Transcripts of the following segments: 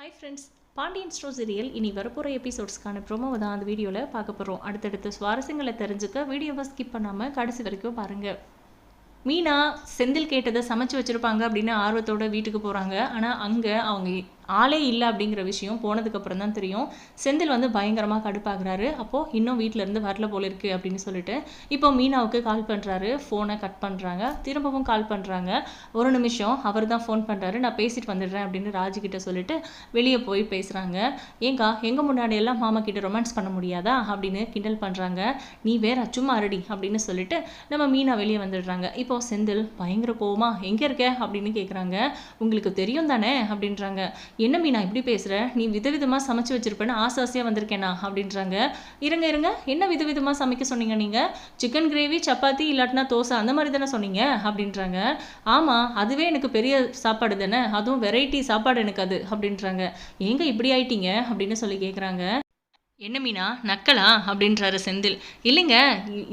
Hi friends Pandian stores serial இனி வரப்போகிற எபிசோட்ஸ்க்கான ப்ரோமோவை தான் அந்த வீடியோவில் பார்க்க போகிறோம் அடுத்தடுத்த சுவாரஸ்யங்களை தெரிஞ்சுக்க வீடியோவை ஸ்கிப் பண்ணாமல் கடைசி வரைக்கும் பாருங்கள் மீனா செந்தில் கேட்டதை சமைச்சு வச்சுருப்பாங்க அப்படின்னு ஆர்வத்தோட வீட்டுக்கு போகிறாங்க ஆனால் அங்கே அவங்க ஆளே இல்லை அப்படிங்கிற விஷயம் போனதுக்கப்புறம் தான் தெரியும். செந்தில் வந்து பயங்கரமாக கடுப்பாகிறாரு. அப்போது இன்னும் வீட்டிலேருந்து இருந்து வரல போல இருக்கு அப்படின்னு சொல்லிட்டு இப்போ மீனாவுக்கு கால் பண்ணுறாரு ஃபோனை கட் பண்ணுறாங்க திரும்பவும் கால் பண்ணுறாங்க ஒரு நிமிஷம் அவர் தான் ஃபோன் பண்ணுறாரு நான் பேசிட்டு வந்துடுறேன் அப்படின்னு ராஜுக்கிட்ட சொல்லிட்டு வெளியே போய் பேசுகிறாங்க ஏங்கா எங்கள் முன்னாடி எல்லாம் மாமா கிட்ட ரொமான்ஸ் பண்ண முடியாதா? அப்படின்னு கிண்டல் பண்ணுறாங்க நீ வேற சும்மா அரடி அப்படின்னு சொல்லிட்டு நம்ம மீனா வெளியே வந்துடுறாங்க. இப்போ செந்தில் பயங்கர கோவமா எங்கே இருக்க? அப்படின்னு கேட்குறாங்க உங்களுக்கு தெரியும் தானே? அப்படின்றாங்க. என்ன மீனா இப்படி பேசுகிற நீ விதவிதமாக சமைச்சு வச்சிருப்பேன்னு ஆசை ஆசையாக வந்திருக்கேனா? அப்படின்றாங்க. இருங்க இருங்க. என்ன விதவிதமாக சமைக்க சொன்னீங்க நீங்கள் சிக்கன் கிரேவி சப்பாத்தி இல்லாட்டினா தோசை அந்த மாதிரி தானே சொன்னீங்க? அப்படின்றாங்க. ஆமாம் அதுவே எனக்கு பெரிய சாப்பாடு தானே? அதுவும் வெரைட்டி சாப்பாடு எனக்கு அது அப்படின்றாங்க. ஏங்க இப்படி ஆயிட்டீங்க? அப்படின்னு சொல்லி கேட்குறாங்க என்ன மீனா நக்கலா? அப்படின்றாரு செந்தில். இல்லைங்க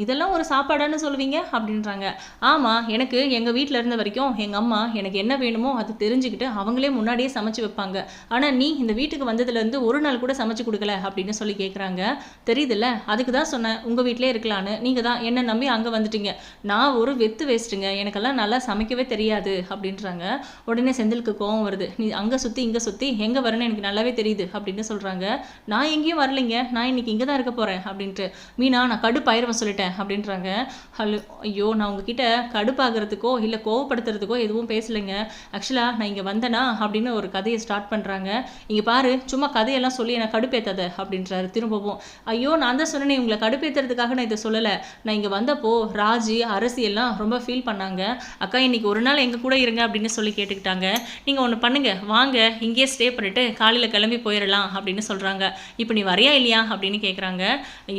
இதெல்லாம் ஒரு சாப்பாடான்னு சொல்லுவீங்க? அப்படின்றாங்க. ஆமாம் எனக்கு எங்கள் வீட்டில் இருந்த வரைக்கும் எங்கள் அம்மா எனக்கு என்ன வேணுமோ அது தெரிஞ்சுக்கிட்டு அவங்களே முன்னாடியே சமைச்சு வைப்பாங்க. ஆனால் நீ இந்த வீட்டுக்கு வந்ததுலேருந்து ஒரு நாள் கூட சமைச்சு கொடுக்கல அப்படின்னு சொல்லி கேட்குறாங்க தெரியுதுல்ல அதுக்கு தான் சொன்னேன் உங்கள் வீட்டிலே இருக்கலான்னு நீங்கள் தான் என்ன நம்பி அங்கே வந்துட்டீங்க? நான் ஒரு வெத்து வேஸ்ட்டுங்க எனக்கெல்லாம் நல்லா சமைக்கவே தெரியாது அப்படின்றாங்க. உடனே செந்திலுக்கு கோவம் வருது. நீ அங்கே சுற்றி இங்கே சுற்றி எங்கே வரேன்னு எனக்கு நல்லாவே தெரியுது அப்படின்னு சொல்கிறாங்க நான் எங்கேயும் வரலைங்க நான் இன்னைக்கு இங்கே தான் இருக்க போகிறேன் அப்படின்ட்டு. மீனா நான் கடுப்பாயிரவன் சொல்லிட்டேன் அப்படின்றாங்க. ஹலோ ஐயோ நான் உங்ககிட்ட கடுப்பாகிறதுக்கோ இல்லை கோவப்படுத்துறதுக்கோ எதுவும் பேசலைங்க. ஆக்சுவலாக நான் இங்கே வந்தேனா அப்படின்னு ஒரு கதையை ஸ்டார்ட் பண்ணுறாங்க இங்கே பாரு சும்மா கதையெல்லாம் சொல்லி எனக்கு கடுப்பேத்தாத அப்படின்றாரு திரும்பவும். ஐயோ நான் தான் சொன்னேனே உங்களை கடுப்பேற்றுறதுக்காக நான் இதை சொல்லலை. நான் இங்கே வந்தப்போ ராஜி அரசி எல்லாம் ரொம்ப ஃபீல் பண்ணாங்க. அக்கா இன்னைக்கு ஒரு நாள் எங்கள் கூட இருங்க அப்படின்னு சொல்லி கேட்டுக்கிட்டாங்க. நீங்கள் ஒன்று பண்ணுங்க வாங்க இங்கேயே ஸ்டே பண்ணிட்டு காலையில் கிளம்பி போயிடலாம் அப்படின்னு சொல்கிறாங்க இப்போ நீ வரையா இல்லையா அப்படின்னு கேட்குறாங்க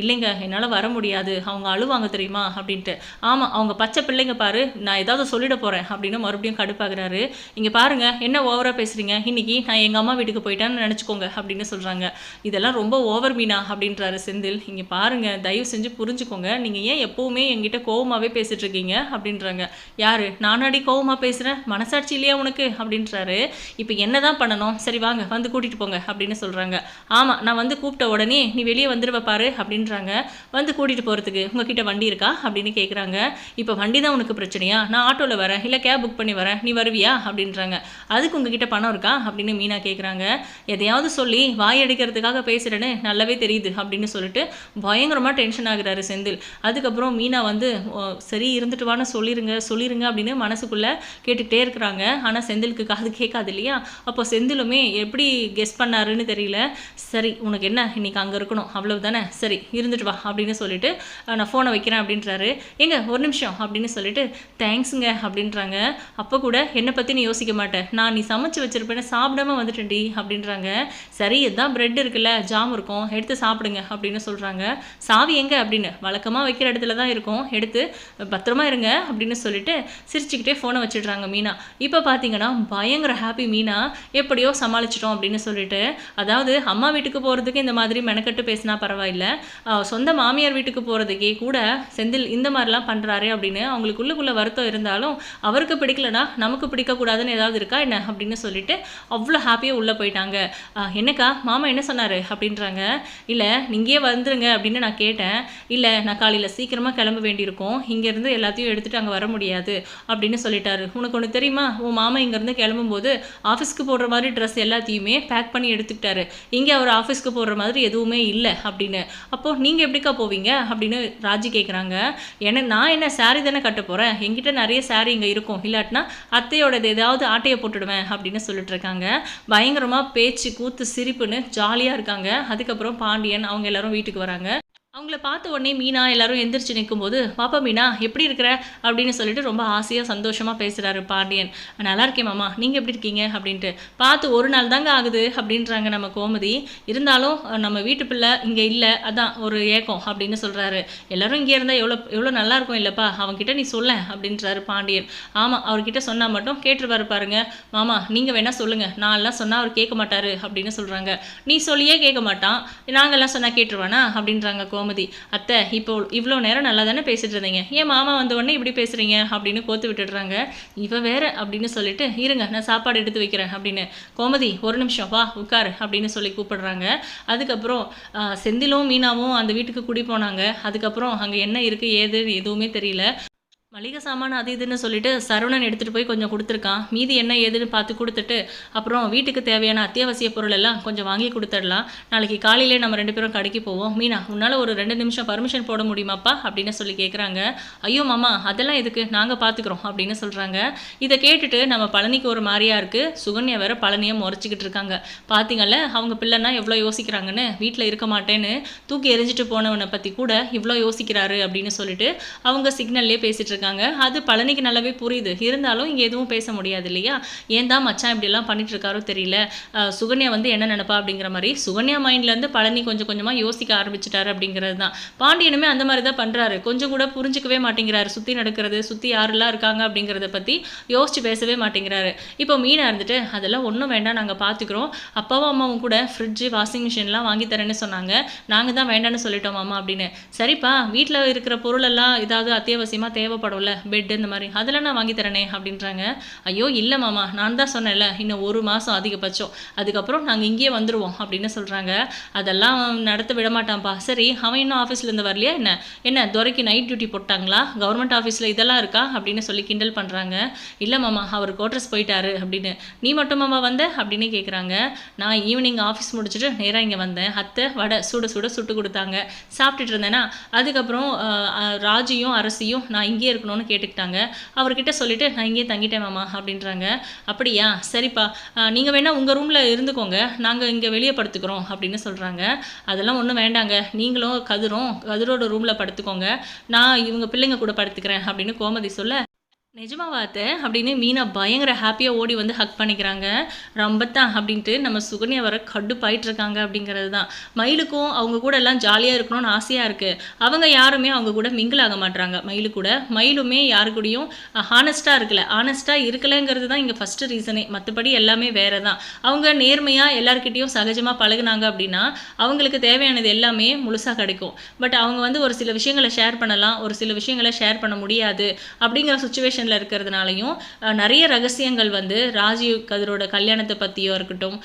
இல்லைங்க என்னால் வர முடியாது. அவங்க அழுவாங்க தெரியுமா? அப்படின்ட்டு. ஆமாம் அவங்க பச்சை பிள்ளைங்க பாரு நான் ஏதாவது சொல்லிட போகிறேன் அப்படின்னு மறுபடியும் கடுப்பாகிறாரு இங்கே பாருங்க என்ன ஓவராக பேசுகிறீங்க இன்னைக்கு நான் எங்கள் அம்மா வீட்டுக்கு போயிட்டேன்னு நினச்சிக்கோங்க அப்படின்னு சொல்கிறாங்க இதெல்லாம் ரொம்ப ஓவர் மீனா அப்படின்றாரு செந்தில். இங்கே பாருங்கள் தயவு செஞ்சு புரிஞ்சுக்கோங்க. நீங்கள் ஏன் எப்போவுமே என்கிட்ட கோவமாகவே பேசிகிட்டு இருக்கீங்க? அப்படின்றாங்க. யார்? நானாடி கோவமாக பேசுகிறேன் மனசாட்சி இல்லையா உனக்கு? அப்படின்றாரு. இப்போ என்ன தான் பண்ணணும்? சரி வாங்க வந்து கூட்டிகிட்டு போங்க அப்படின்னு சொல்கிறாங்க ஆமாம் நான் வந்து கூப்பிட்ட உடனே நீ வெளியே வந்துருவ பாரு அப்படின்றாங்க. வந்து கூட்டிகிட்டு போகிறதுக்கு உங்ககிட்ட வண்டி இருக்கா? அப்படின்னு கேட்குறாங்க இப்போ வண்டி தான் உனக்கு பிரச்சனையா? நான் ஆட்டோவில் வரேன் இல்லை கேப் புக் பண்ணி வரேன் நீ வருவியா? அப்படின்றாங்க. அதுக்கு உங்ககிட்ட பணம் இருக்கா? அப்படின்னு மீனா கேட்குறாங்க எதையாவது சொல்லி வாய் அடிக்கிறதுக்காக பேசுகிறேன்னு நல்லாவே தெரியுது அப்படின்னு சொல்லிட்டு பயங்கரமாக டென்ஷன் ஆகுறாரு செந்தில். அதுக்கப்புறம் மீனா வந்து "ஓ, சரி இருந்துட்டு வான்னு சொல்லிருங்க சொல்லிருங்க அப்படின்னு மனசுக்குள்ளே கேட்டுக்கிட்டே இருக்கிறாங்க. ஆனால் செந்திலுக்கு காது கேட்காது இல்லையா? அப்போ செந்திலுமே எப்படி கெஸ் பண்ணாருன்னு தெரியல. சரி உனக்கு என்ன? இன்னைக்கு அங்கே இருக்கணும். அவ்வளவு தானே? சரி இருந்துட்டு வா அப்படின்னு சொல்லிட்டு நான் ஃபோனை வைக்கிறேன் அப்படின்றாரு. எங்க ஒரு நிமிஷம் அப்படின்னு சொல்லிட்டு தேங்க்ஸுங்க அப்படின்றாங்க. அப்போ கூட என்னை பற்றி நீ யோசிக்க மாட்டேன் நான் நீ சமைச்சு வச்சிருப்பேன்னு சாப்பிடாம வந்துட்டேன்டி அப்படின்றாங்க. சரி இதுதான் பிரெட் இருக்குல்ல ஜாம் இருக்கும். எடுத்து சாப்பிடுங்க அப்படின்னு சொல்கிறாங்க சாவி எங்கே? அப்படின்னு. வழக்கமாக வைக்கிற இடத்துல தான் இருக்கும். எடுத்து பத்திரமா இருங்க அப்படின்னு சொல்லிட்டு சிரிச்சுக்கிட்டே ஃபோனை வச்சிடுறாங்க மீனா. இப்போ பார்த்தீங்கன்னா பயங்கர ஹாப்பி மீனா எப்படியோ சமாளிச்சிட்டோம் அப்படின்னு சொல்லிட்டு அதாவது அம்மா வீட்டுக்கு போகிறதுக்கு இந்த மாதிரி மெனக்கட்டு பேசினா பரவாயில்ல. சொந்த மாமியார் வீட்டுக்கு போகிறதுக்கே கூட செந்தில் இந்த மாதிரிலாம் பண்ணுறாரு அப்படின்னு அவங்களுக்கு உள்ளுக்குள்ளே வருத்தம் இருந்தாலும் அவருக்கு பிடிக்கலனா நமக்கு பிடிக்கக்கூடாதுன்னு ஏதாவது இருக்கா என்ன அப்படின்னு சொல்லிட்டு அவ்வளோ ஹாப்பியாக உள்ளே போயிட்டாங்க. என்னக்கா மாமா என்ன சொன்னார் அப்படின்றாங்க. இல்லை நீங்கே வந்துருங்க அப்படின்னு நான் கேட்டேன். இல்லை நான் காலையில் சீக்கிரமாக கிளம்ப வேண்டியிருக்கும். இங்கேருந்து எல்லாத்தையும் எடுத்துகிட்டு அங்கே வர முடியாது அப்படின்னு சொல்லிட்டாரு. உனக்கு ஒன்று தெரியுமா? உன் மாமா இங்கேருந்து கிளம்பும்போது ஆஃபீஸ்க்கு போடுற மாதிரி ட்ரெஸ் எல்லாத்தையுமே பேக் பண்ணி எடுத்துக்கிட்டாரு. இங்கே அவர் ஆஃபீஸ்க்கு போடுற மாதிரி எதுவும் எதுவுமே இல்லை அப்படின்னு. அப்போது நீங்கள் எப்படிக்கா போவீங்க? அப்படின்னு ராஜி கேட்குறாங்க ஏன்னா நான் என்ன சாரீ தானே கட்ட போகிறேன் எங்கிட்ட நிறைய சாரீ இங்கே இருக்கும். இல்லாட்டினா அத்தையோடது ஏதாவது ஆட்டையை போட்டுடுவேன் அப்படின்னு சொல்லிட்டு இருக்காங்க. பயங்கரமாக பேச்சு கூத்து சிரிப்புன்னு ஜாலியாக இருக்காங்க. அதுக்கப்புறம் பாண்டியன் அவங்க எல்லாரும் வீட்டுக்கு வராங்க. அவங்கள பார்த்த உடனே மீனா எல்லாரும் எந்திரிச்சு நிற்கும்போது பாப்பா மீனா எப்படி இருக்கிற? அப்படின்னு சொல்லிட்டு ரொம்ப ஆசையாக சந்தோஷமாக பேசுகிறாரு பாண்டியன். நல்லா இருக்கேன் மாமா நீங்கள் எப்படி இருக்கீங்க? அப்படின்ட்டு. பார்த்து ஒரு நாள் தாங்க ஆகுது அப்படின்றாங்க நம்ம கோமதி. இருந்தாலும் நம்ம வீட்டு பிள்ளை இங்கே இல்லை அதான் ஒரு ஏக்கம் அப்படின்னு சொல்கிறாரு எல்லாரும் இங்கே இருந்தால் எவ்வளோ எவ்வளோ நல்லா இருக்கும் இல்லைப்பா அவன்கிட்ட நீ சொல்ல அப்படின்றாரு பாண்டியன். ஆமாம் அவர்கிட்ட சொன்னால் மட்டும் கேட்டுருவாரு பாருங்க. மாமா நீங்கள் வேணால் சொல்லுங்கள் நான்லாம் சொன்னால் அவர் கேட்க மாட்டார் அப்படின்னு சொல்கிறாங்க நீ சொல்லியே கேட்க மாட்டான். நாங்கள்லாம் சொன்னால் கேட்டுருவானா? அப்படின்றாங்க கோமதி. அத்தை இப்போ இவ்வளோ நேரம் நல்லா தானே பேசிட்டு இருந்தீங்க? ஏன் மாமா வந்த உடனே இப்படி பேசுறீங்க? அப்படின்னு கோத்து விட்டுடுறாங்க. இவ வேற அப்படின்னு சொல்லிட்டு இருங்க நான் சாப்பாடு எடுத்து வைக்கிறேன் அப்படின்னு. கோமதி ஒரு நிமிஷம் வா உட்காரு அப்படின்னு சொல்லி கூப்பிடுறாங்க. அதுக்கப்புறம் செந்திலும் மீனாவும் அந்த வீட்டுக்கு குடி போனாங்க. அதுக்கப்புறம் அங்கே என்ன இருக்குது ஏது எதுவுமே தெரியல. மளிகை சாமான் அது இதுன்னு சொல்லிட்டு சரவணன் எடுத்துகிட்டு போய் கொஞ்சம் கொடுத்துருக்கான். மீதி என்ன ஏதுன்னு பார்த்து கொடுத்துட்டு அப்புறம் வீட்டுக்கு தேவையான அத்தியாவசிய பொருள் எல்லாம் கொஞ்சம் வாங்கி கொடுத்துடலாம். நாளைக்கு காலையிலே நம்ம ரெண்டு பேரும் கடைக்கு போவோம். மீனா உன்னால் ஒரு ரெண்டு நிமிஷம் பர்மிஷன் போட முடியுமாப்பா? அப்படின்னு சொல்லி கேட்குறாங்க ஐயோ மாமா அதெல்லாம் எதுக்கு? நாங்கள் பார்த்துக்குறோம் அப்படின்னு சொல்கிறாங்க இதை கேட்டுட்டு நம்ம பழனிக்கு ஒரு மாதிரியா இருக்குது சுகன்யா வேற பழனியை முறைச்சிக்கிட்டு இருக்காங்க. பார்த்தீங்கல்ல அவங்க பிள்ளைன்னா எவ்வளோ யோசிக்கிறாங்கன்னு? வீட்டில் இருக்க மாட்டேன்னு. தூக்கி எரிஞ்சிட்டு போனவனை பற்றி கூட இவ்வளோ யோசிக்கிறாரு அப்படின்னு சொல்லிட்டு அவங்க சிக்னல்லே பேசிகிட்டு இருக்காங்க. அது பழனிக்கு நல்லாவே புரியுது. இருந்தாலும் இங்கே எதுவும் பேச முடியாது இல்லையா? ஏன் தான் மச்சான் இப்படிலாம் பண்ணிட்டு இருக்காரோ தெரியல சுகன்யா வந்து என்ன நினப்பா அப்படிங்கிற மாதிரி சுகன்யா மைண்ட்லேருந்து பழனி கொஞ்சம் கொஞ்சமாக யோசிக்க ஆரம்பிச்சிட்டாரு அப்படிங்கிறது தான். பாண்டியனுமே அந்த மாதிரி தான் பண்ணுறாரு கொஞ்சம் கூட புரிஞ்சுக்கவே மாட்டேங்கிறாரு. சுற்றி நடக்கிறது சுற்றி யாரெல்லாம் இருக்காங்க அப்படிங்கிறத பற்றி யோசிச்சு பேசவே மாட்டேங்கிறாரு. இப்போ மீனா இருந்துட்டு அதெல்லாம் ஒன்றும் வேண்டாம். நாங்கள் பார்த்துக்குறோம் அப்பாவும் அம்மாவும் கூட ஃப்ரிட்ஜு வாஷிங் மிஷின்லாம் வாங்கி தரேன்னு சொன்னாங்க. நாங்கள் தான் வேண்டாம்னு சொல்லிட்டோம் மாமா அப்படின்னு. சரிப்பா வீட்டில் இருக்கிற பொருளெல்லாம் ஏதாவது அத்தியாவசியமாக தேவைப்படும்? வரும்ல பெட் இந்த மாதிரி. அதெல்லாம் நான் வாங்கி தரேனே அப்படின்றாங்க. ஐயோ இல்லை மாமா. நான் தான் சொன்னேன்ல இன்னும் ஒரு மாதம் அதிகபட்சம். அதுக்கப்புறம் நாங்கள் இங்கேயே வந்துடுவோம் அப்படின்னு சொல்கிறாங்க அதெல்லாம் நடத்த விட மாட்டான்ப்பா சரி அவன் இன்னும் ஆஃபீஸ்ல இருந்து வரலையா என்ன? என்ன துறைக்கு நைட் டியூட்டி போட்டாங்களா? கவர்மெண்ட் ஆஃபீஸில் இதெல்லாம் இருக்கா? அப்படின்னு சொல்லி கிண்டல் பண்ணுறாங்க இல்லை மாமா அவர் கோட்ரஸ் போயிட்டாரு அப்படின்னு. நீ மட்டும் மாமா வந்த? அப்படின்னு கேட்குறாங்க நான் ஈவினிங் ஆஃபீஸ் முடிச்சுட்டு நேராக இங்கே வந்தேன். அத்தை வடை சுட சுட சுட்டு கொடுத்தாங்க. சாப்பிட்டுட்டு இருந்தேன்னா அதுக்கப்புறம் ராஜியும் அரசியும் நான் இங்கேயே இருக்கணும்னு கேட்டுக்கிட்டாங்க. அவர்கிட்ட சொல்லிவிட்டு நான் இங்கேயே தங்கிட்டேன் மாமா அப்படின்றாங்க. அப்படியா? சரிப்பா. நீங்கள் வேணால் உங்கள் ரூமில் இருந்துக்கோங்க. நாங்கள் இங்கே வெளியே படுத்துக்கிறோம் அப்படின்னு சொல்கிறாங்க அதெல்லாம் ஒன்றும் வேண்டாங்க. நீங்களும் கதிரும் கதிரோட ரூமில் படுத்துக்கோங்க. நான் இவங்க பிள்ளைங்க கூட படுத்துக்கிறேன் அப்படின்னு கோமதி சொல்ல நிஜமாவாத்த அப்படின்னு மீனா பயங்கர ஹாப்பியாக ஓடி வந்து ஹக் பண்ணிக்கிறாங்க. ரொம்பத்தான் அப்படின்ட்டு நம்ம சுகன்யா வர கடுப்பாயிட்டு இருக்காங்க அப்படிங்கிறது தான் மயிலுக்கும் அவங்க கூட எல்லாம் ஜாலியாக இருக்கணும்னு ஆசையாக இருக்குது அவங்க யாருமே அவங்க கூட மிங்கிள் ஆக மாட்டுறாங்க மயிலு கூட. மயிலுமே யாரு கூடயும் ஹானஸ்ட்டாக இருக்கல. ஹானஸ்ட்டாக இருக்கலைங்கிறது தான் இங்கே ஃபஸ்ட்டு ரீசனே மற்றபடி எல்லாமே வேறு தான் அவங்க நேர்மையாக எல்லாருக்கிட்டேயும் சகஜமாக பழகுனாங்க அப்படின்னா அவங்களுக்கு தேவையானது எல்லாமே முழுசாக கிடைக்கும். பட் அவங்க வந்து ஒரு சில விஷயங்களை ஷேர் பண்ணலாம். ஒரு சில விஷயங்களை ஷேர் பண்ண முடியாது. அப்படிங்கிற சுச்சுவேஷன் பொசிஷனில் இருக்கிறதுனாலையும் நிறைய ரகசியங்கள் வந்து ராஜீவ் கதிரோட கல்யாணத்தை பற்றியோ இருக்கட்டும்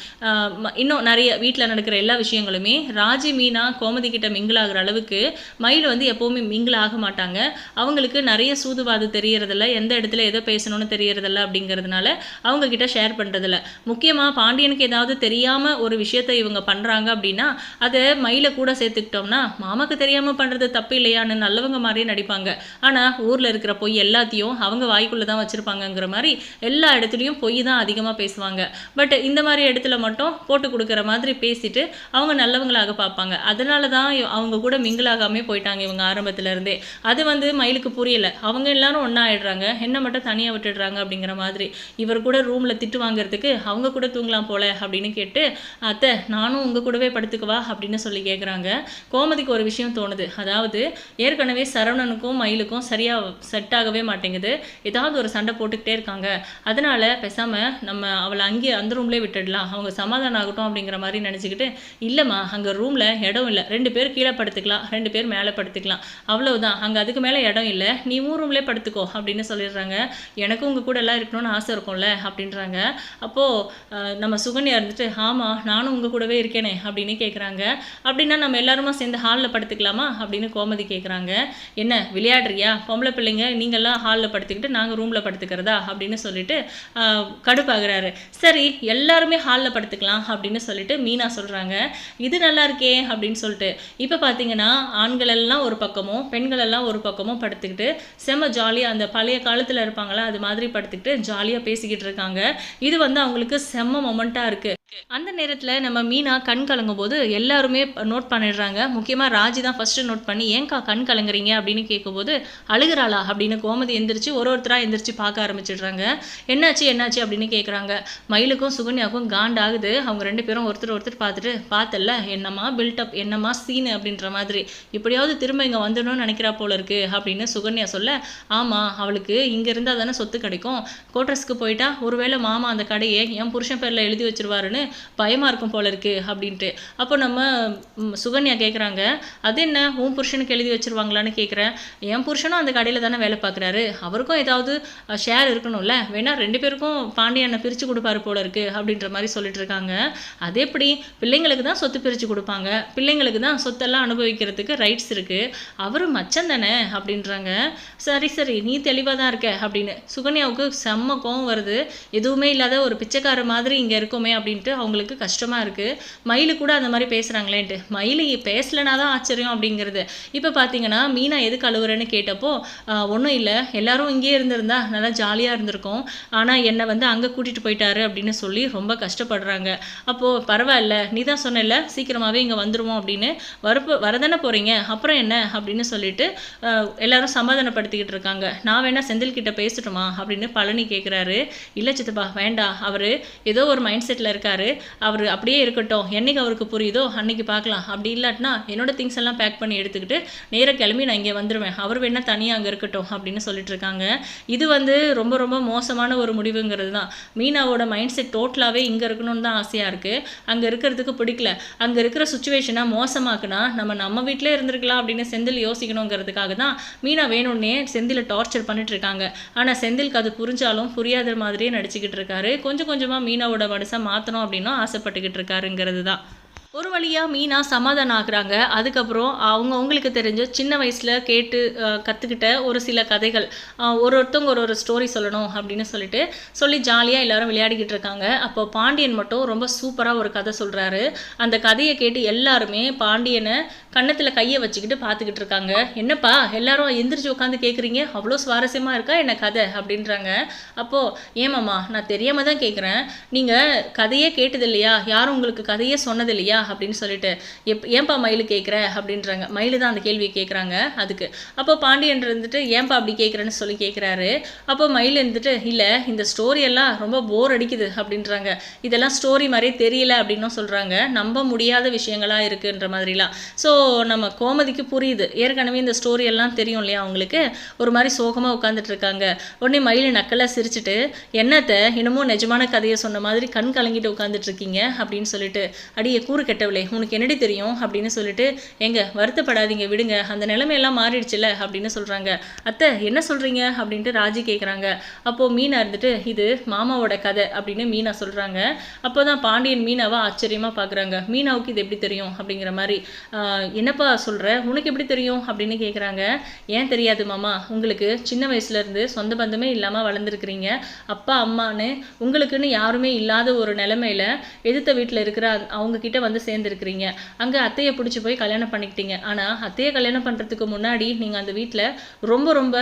இன்னும் நிறைய வீட்டில் நடக்கிற எல்லா விஷயங்களுமே ராஜி மீனா கோமதி கிட்ட மிங்கிள் ஆகுற அளவுக்கு மயில் வந்து எப்போவுமே மிங்கிள் ஆக மாட்டாங்க. அவங்களுக்கு நிறைய சூதுவாது தெரியறதில்ல எந்த இடத்துல எதை பேசணும்னு தெரியறதில்ல அப்படிங்கிறதுனால அவங்க கிட்ட ஷேர் பண்ணுறதில்ல முக்கியமாக பாண்டியனுக்கு ஏதாவது தெரியாமல் ஒரு விஷயத்தை இவங்க பண்ணுறாங்க அப்படின்னா அதை மயில கூட சேர்த்துக்கிட்டோம்னா மாமாக்கு தெரியாமல் பண்ணுறது தப்பு இல்லையான்னு நல்லவங்க மாதிரியே நடிப்பாங்க. ஆனால் ஊரில் இருக்கிற பொய் எல்லாத்தையும் அவங்க வாய்க்குள்ளே தான் வச்சுருப்பாங்கங்கிற மாதிரி எல்லா இடத்துலையும் பொய் தான் அதிகமாக பேசுவாங்க. பட் இந்த மாதிரி இடத்துல மட்டும் போட்டு கொடுக்குற மாதிரி பேசிட்டு அவங்க நல்லவங்களாக பார்ப்பாங்க. அதனால தான் அவங்க கூட மிங்கிளாகாமே போயிட்டாங்க இவங்க ஆரம்பத்துல இருந்தே. அது வந்து மயிலுக்கு புரியலை. அவங்க எல்லாரும் ஒன்றா ஆயிடுறாங்க என்ன மட்டும் தனியாக விட்டுடுறாங்க அப்படிங்கிற மாதிரி. இவர் கூட ரூமில் திட்டு வாங்குறதுக்கு அவங்க கூட தூங்கலாம் போல அப்படின்னு கேட்டு அத்தை நானும் உங்கள் கூடவே படுத்துக்குவா அப்படின்னு சொல்லி கேட்குறாங்க கோமதிக்கு ஒரு விஷயம் தோணுது. அதாவது ஏற்கனவே சரவணனுக்கும் மயிலுக்கும் சரியாக செட் ஆகவே மாட்டேங்குது. ஏதாவது ஒரு சண்டை போட்டுக்கிட்டே இருக்காங்க. அதனால பேசாமல் நம்ம அவளை அங்கேயே அந்த ரூம்லேயே விட்டுடலாம். அவங்க சமாதானம் ஆகட்டும் அப்படிங்கிற மாதிரி நினச்சிக்கிட்டு இல்லைம்மா அங்கே ரூமில் இடம் இல்லை. ரெண்டு பேர் கீழே படுத்துக்கலாம். ரெண்டு பேர் மேலே படுத்துக்கலாம். அவ்வளவுதான். அங்கே அதுக்கு மேலே இடம் இல்லை. நீ உன் ரூம்லேயே படுத்துக்கோ. அப்படின்னு சொல்லிடுறாங்க. எனக்கும் உங்கள் கூட எல்லாம் இருக்கணும்னு ஆசை இருக்கும்ல? அப்படின்றாங்க. அப்போது நம்ம சுகன்யா இருந்துட்டு ஆமாம் நானும் உங்கள் கூடவே இருக்கேனே அப்படின்னு கேட்குறாங்க அப்படின்னா நம்ம எல்லாருமா சேர்ந்து ஹாலில் படுத்துக்கலாமா? அப்படின்னு கோமதி கேட்குறாங்க என்ன விளையாடுறியா? பொம்பளை பிள்ளைங்க நீங்கள்லாம் ஹாலில் படுத்துக்கிட்டு நாங்கள் ரூமில் படுத்துக்கிறதா அப்படின்னு சொல்லிட்டு கடுப்பாகிறாரு. சரி எல்லாருமே ஹாலில் படுத்துக்கலாம் அப்படின்னு சொல்லிட்டு மீனா சொல்கிறாங்க இது நல்லா இருக்கே அப்படின்னு சொல்லிட்டு. இப்போ பார்த்தீங்கன்னா ஆண்கள் எல்லாம் ஒரு பக்கமும் பெண்கள் எல்லாம் ஒரு பக்கமும் படுத்துக்கிட்டு செம்ம ஜாலியாக அந்த பழைய காலத்தில் இருப்பாங்களா அது மாதிரி படுத்துக்கிட்டு ஜாலியாக பேசிக்கிட்டு இருக்காங்க. இது வந்து அவங்களுக்கு செம்ம மொமெண்ட்டாக இருக்குது அந்த நேரத்தில் நம்ம மீனா கண் கலங்கும் போது எல்லாருமே நோட் பண்ணிடுறாங்க. முக்கியமாக ராஜி தான் ஃபஸ்ட்டு நோட் பண்ணி ஏங்கா கண் கலங்குறீங்க? அப்படின்னு கேட்கும்போது அழுகிறாளா? அப்படின்னு கோமதி எந்திரிச்சு ஒரு ஒருத்தராக எந்திரிச்சு பார்க்க ஆரம்பிச்சிடுறாங்க. என்னாச்சு என்னாச்சு? அப்படின்னு கேட்குறாங்க மயிலுக்கும் சுகன்யாவுக்கும் காண்டாகுது அவங்க ரெண்டு பேரும் ஒருத்தர் ஒருத்தர் பார்த்துட்டு பார்த்தல்ல என்னம்மா பில்டப் என்னம்மா சீனு அப்படின்ற மாதிரி. இப்படியாவது திரும்ப இங்கே வந்துடணும்னு நினைக்கிறா போல இருக்கு அப்படின்னு சுகன்யா சொல்ல ஆமாம் அவளுக்கு இங்கே இருந்தால் தானே சொத்து கிடைக்கும். கோட்ரஸ்க்கு போயிட்டா ஒருவேளை மாமா அந்த கடையை என் புருஷன் பேரில் எழுதி வச்சிருவாருன்னு பயமாக இருக்கும் போல இருக்குது அப்படின்ட்டு. அப்போ நம்ம சுகன்யா கேட்குறாங்க அது என்ன? உன் புருஷனுக்கு எழுதி வச்சுருவாங்களான்னு கேட்குறேன் என் புருஷனும் அந்த கடையில் தானே வேலை பார்க்குறாரு அவருக்கும் ஏதாவது ஷேர் இருக்கணும்ல. வேணா ரெண்டு பேருக்கும் பாண்டியனை பிரித்து கொடுப்பாரு போல இருக்கு அப்படின்ற மாதிரி சொல்லிட்டு இருக்காங்க. அது எப்படி? பிள்ளைங்களுக்கு தான் சொத்து பிரித்து கொடுப்பாங்க. பிள்ளைங்களுக்கு தான் சொத்தெல்லாம் அனுபவிக்கிறதுக்கு ரைட்ஸ் இருக்குது அவரும் மச்சம் தானே? அப்படின்றாங்க. சரி சரி. நீ தெளிவாக தான் இருக்க அப்படின்னு. சுகன்யாவுக்கு செம்ம கோவம் வருது. எதுவுமே இல்லாத ஒரு பிச்சைக்கார மாதிரி இங்கே இருக்கோமே அப்படின்ட்டு அவங்களுக்கு கஷ்டமா இருக்கு. மயிலு கூட அந்த மாதிரி பேசுகிறாங்களேன்ட்டு மயில் பேசலைனா தான் ஆச்சரியம் அப்படிங்கிறது. இப்போ பார்த்தீங்கன்னா மீனா எதுக்கு அழுகுறேன்னு கேட்டப்போ ஒன்றும் இல்லை. எல்லாரும் இங்கேயே இருந்திருந்தா நல்லா ஜாலியாக இருந்திருக்கும். ஆனால் என்னை வந்து அங்கே கூட்டிகிட்டு போயிட்டாரு அப்படின்னு சொல்லி ரொம்ப கஷ்டப்படுறாங்க. அப்போது பரவாயில்ல. நீ தான் சொன்னல சீக்கிரமாகவே இங்கே வந்துடுவோம் அப்படின்னு. வரப்போ வரதானே போகிறீங்க அப்புறம் என்ன? அப்படின்னு சொல்லிட்டு எல்லாரும் சமாதானப்படுத்திக்கிட்டு இருக்காங்க. நான் வேணால் செந்தில் கிட்ட பேசட்டுமா? அப்படின்னு பழனி கேட்குறாரு இல்லை சித்தப்பா வேண்டாம். அவர் ஏதோ ஒரு மைண்ட் செட்டில் இருக்கார். அவர் அப்படியே இருக்கட்டும். என்னைக்கு அவருக்கு புரியுதோ அன்னைக்கு பார்க்கலாம். அப்படி இல்லாட்டினா என்னோட திங்ஸ் எல்லாம் பேக் பண்ணி எடுத்துக்கிட்டு நேராக கிளம்பி நான் இங்கே வந்துடுவேன் அவர் வேணால் தனியாக அங்கே இருக்கட்டும் அப்படின்னு சொல்லிட்டு இருக்காங்க. இது வந்து ரொம்ப ரொம்ப மோசமான ஒரு முடிவுங்கிறது தான். மீனாவோட மைண்ட் செட் டோட்டலாகவே இங்கே இருக்கணும்னு தான் ஆசையாக இருக்குது அங்கே இருக்கிறதுக்கு பிடிக்கல. அங்கே இருக்கிற சுச்சுவேஷனை மோசமாக்குனா நம்ம நம்ம வீட்டிலே இருந்திருக்கலாம் அப்படின்னு செந்தில் யோசிக்கணுங்கிறதுக்காக தான் மீனா வேணும்னே செந்திலை டார்ச்சர் பண்ணிட்டு இருக்காங்க. ஆனால் செந்திலுக்கு அது புரிஞ்சாலும் புரியாத மாதிரியே நடிச்சுக்கிட்டு இருக்காரு. கொஞ்சம் கொஞ்சமாக மீனாவோட மனசை மாற்றணும் அப்படின்னும் ஆசைப்பட்டுக்கிட்டு இருக்காருங்கிறது தான் ஒரு வழியாக மீனா சமாதானம் ஆகுறாங்க அதுக்கப்புறம் அவங்க அவங்களுக்கு தெரிஞ்ச சின்ன வயசில் கேட்டு கற்றுக்கிட்ட ஒரு சில கதைகள். ஒரு ஒருத்தவங்க ஒரு ஒரு ஸ்டோரி சொல்லணும் அப்படின்னு சொல்லிட்டு சொல்லி ஜாலியாக எல்லாரும் விளையாடிக்கிட்டு இருக்காங்க. அப்போ பாண்டியன் மட்டும் ரொம்ப சூப்பராக ஒரு கதை சொல்கிறாரு அந்த கதையை கேட்டு எல்லாருமே பாண்டியனை கன்னத்தில் கையை வச்சுக்கிட்டு பார்த்துக்கிட்டு இருக்காங்க. என்னப்பா எல்லாரும் எந்திரிச்சு உட்காந்து கேட்குறீங்க அவ்வளோ சுவாரஸ்யமாக இருக்கா என்ன கதை? அப்படின்றாங்க. அப்போது ஏமாம்மா நான் தெரியாமல் தான் கேட்குறேன் நீங்கள் கதையே கேட்டது இல்லையா யாரும் உங்களுக்கு கதையே சொன்னது இல்லையா அப்படின்னு சொல்லிட்டு எப் ஏன்பா மயில் கேட்குற அப்படின்றாங்க. மயிலு தான் அந்த கேள்வியை கேட்குறாங்க அதுக்கு. அப்போ பாண்டியன் இருந்துட்டு ஏன்பா அப்படி கேட்குறேன்னு சொல்லி கேட்குறாரு அப்போ மயில் இருந்துட்டு இல்லை இந்த ஸ்டோரி எல்லாம் ரொம்ப போர் அடிக்குது அப்படின்றாங்க. இதெல்லாம் ஸ்டோரி மாதிரியே தெரியல அப்படின்னும் சொல்கிறாங்க நம்ப முடியாத விஷயங்களா இருக்குன்ற மாதிரிலாம். ஸோ நம்ம கோமதிக்கு புரியுது. ஏற்கனவே இந்த ஸ்டோரி எல்லாம் தெரியும் இல்லையா அவங்களுக்கு? ஒரு மாதிரி சோகமாக உட்காந்துட்டு இருக்காங்க. உடனே மயில் நக்கலாக சிரிச்சுட்டு என்னத்தை இன்னமும் நிஜமான கதையை சொன்ன மாதிரி கண் கலங்கிட்டு உட்காந்துட்டு இருக்கீங்க? அப்படின்னு சொல்லிட்டு அடியே கூறு கெட்டவளே உனக்கு என்னடி தெரியும்? அப்படின்னு சொல்லிட்டு எங்க வருத்தப்படாதீங்க விடுங்க அந்த நிலைமையெல்லாம் மாறிடுச்சுல அப்படின்னு சொல்கிறாங்க அத்தை என்ன சொல்கிறீங்க அப்படின்ட்டு ராஜி கேட்குறாங்க அப்போது மீனா இருந்துட்டு இது மாமாவோட கதை அப்படின்னு மீனா சொல்கிறாங்க அப்போ தான் பாண்டியன் மீனாவை ஆச்சரியமாக பார்க்குறாங்க மீனாவுக்கு இது எப்படி தெரியும்? அப்படிங்கிற மாதிரி என்னப்பா சொல்கிற உனக்கு எப்படி தெரியும்? அப்படின்னு கேட்குறாங்க ஏன் தெரியாது மாமா உங்களுக்கு சின்ன வயசுலேருந்து சொந்த பந்தமே இல்லாமல் வளர்ந்துருக்கிறீங்க. அப்பா அம்மான்னு உங்களுக்குன்னு யாருமே இல்லாத ஒரு நிலமையில எதிர்த்த வீட்டில் இருக்கிற அவங்க கிட்ட வந்து சேர்ந்துருக்கிறீங்க. அங்கே அத்தையை பிடிச்சி போய் கல்யாணம் பண்ணிக்கிட்டீங்க. ஆனால் அத்தையை கல்யாணம் பண்ணுறதுக்கு முன்னாடி நீங்கள் அந்த வீட்டில் ரொம்ப ரொம்ப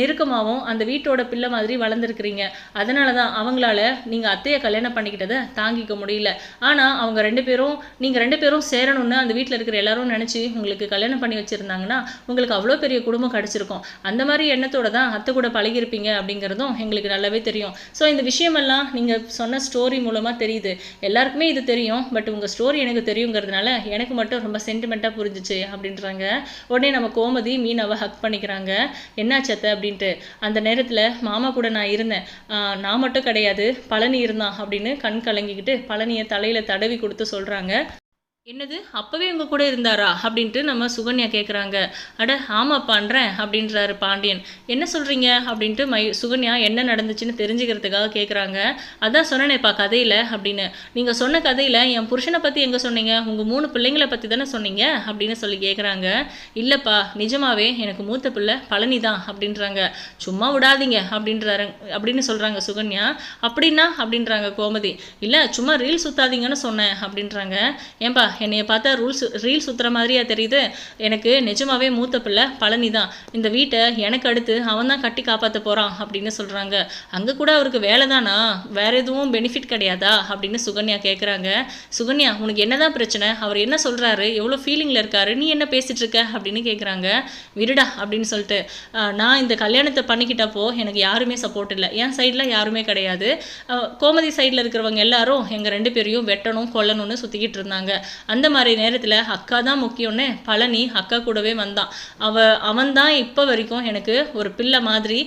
நெருக்கமாகவும் அந்த வீட்டோட பிள்ளை மாதிரி வளர்ந்துருக்கிறீங்க. அதனால தான் அவங்களால நீங்கள் அத்தையை கல்யாணம் பண்ணிக்கிட்டதை தாங்கிக்க முடியல. ஆனால் அவங்க ரெண்டு பேரும் நீங்கள் ரெண்டு பேரும் சேரணும்னு அந்த வீட்டில் இருக்கிற எல்லாரும் நினச்சி உங்களுக்கு கல்யாணம் பண்ணி வச்சுருந்தாங்கன்னா உங்களுக்கு அவ்வளோ பெரிய குடும்பம் கிடச்சிருக்கும். அந்த மாதிரி எண்ணத்தோட தான் அத்தை கூட பழகியிருப்பீங்க அப்படிங்கிறதும் எங்களுக்கு நல்லாவே தெரியும். ஸோ இந்த விஷயமெல்லாம் நீங்கள் சொன்ன ஸ்டோரி மூலமாக தெரியுது. எல்லாருக்குமே இது தெரியும். பட் உங்கள் ஸ்டோரி எனக்கு தெரியுங்கிறதுனால எனக்கு மட்டும் ரொம்ப சென்டிமெண்ட்டாக புரிஞ்சுச்சு அப்படின்றாங்க. உடனே நம்ம கோமதி மீனாவை ஹக் பண்ணிக்கிறாங்க. என்னாச்சத்த அப்படின்ட்டு. அந்த நேரத்தில் மாமா கூட நான் இருந்தேன். நான் மட்டும் கிடையாது. பழனி இருந்தான். அப்படின்னு கண் கலங்கிக்கிட்டு பழனியை தலையில் தடவி கொடுத்து சொல்கிறாங்க என்னது? அப்போவே உங்கள் கூட இருந்தாரா? அப்படின்ட்டு நம்ம சுகன்யா கேட்குறாங்க அட ஆமாம் பண்ணுறேன் அப்படின்றாரு பாண்டியன். என்ன சொல்கிறீங்க அப்படின்ட்டு மை சுகன்யா என்ன நடந்துச்சுன்னு தெரிஞ்சுக்கிறதுக்காக கேட்குறாங்க அதான் சொன்னேனேப்பா கதையில் அப்படின்னு. நீங்கள் சொன்ன கதையில் என் புருஷனை பற்றி எங்கே சொன்னீங்க? உங்கள் மூணு பிள்ளைங்களை பற்றி தானே சொன்னீங்க? அப்படின்னு சொல்லி கேட்குறாங்க இல்லைப்பா நிஜமாவே எனக்கு மூத்த பிள்ளை பழனி தான் அப்படின்றாங்க. சும்மா விடாதீங்க அப்படின்றாரு அப்படின்னு சொல்கிறாங்க சுகன்யா. அப்படின்னா அப்படின்றாங்க கோமதி. இல்லை சும்மா ரீல் சுத்தாதீங்கன்னு சொன்னேன் அப்படின்றாங்க. ஏன்பா என்னைய பார்த்தா ரூல்ஸ் ரீல் சுற்றுற மாதிரியா தெரியுது. எனக்கு நிஜமாவே மூத்த பிள்ளை பழனி தான் இந்த வீட்டை எனக்கு அடுத்து அவன் தான் கட்டி காப்பாற்ற போறான் அப்படின்னு சொல்றாங்க. அங்க கூட அவருக்கு வேலை தானா வேற எதுவும் பெனிஃபிட் கிடையாதா? அப்படின்னு சுகன்யா கேட்குறாங்க சுகன்யா உனக்கு என்னதான் பிரச்சனை? அவர் என்ன சொல்றாரு? எவ்வளோ ஃபீலிங்ல இருக்காரு? நீ என்ன பேசிட்டு இருக்க? அப்படின்னு கேட்குறாங்க விடுடா அப்படின்னு சொல்லிட்டு. நான் இந்த கல்யாணத்தை பண்ணிக்கிட்டப்போ எனக்கு யாருமே சப்போர்ட் இல்லை. என் சைடில் யாருமே கிடையாது. கோமதி சைடில் இருக்கிறவங்க எல்லாரும் எங்கள் ரெண்டு பேரையும் வெட்டணும் கொல்லணும்னு சுற்றிக்கிட்டு இருந்தாங்க. அந்த மாதிரி நேரத்தில் அக்கா தான் முக்கியம்னு பழனி அக்கா கூடவே வந்தான் அவ அவன் தான் இப்போ வரைக்கும் எனக்கு ஒரு பிள்ளை மாதிரி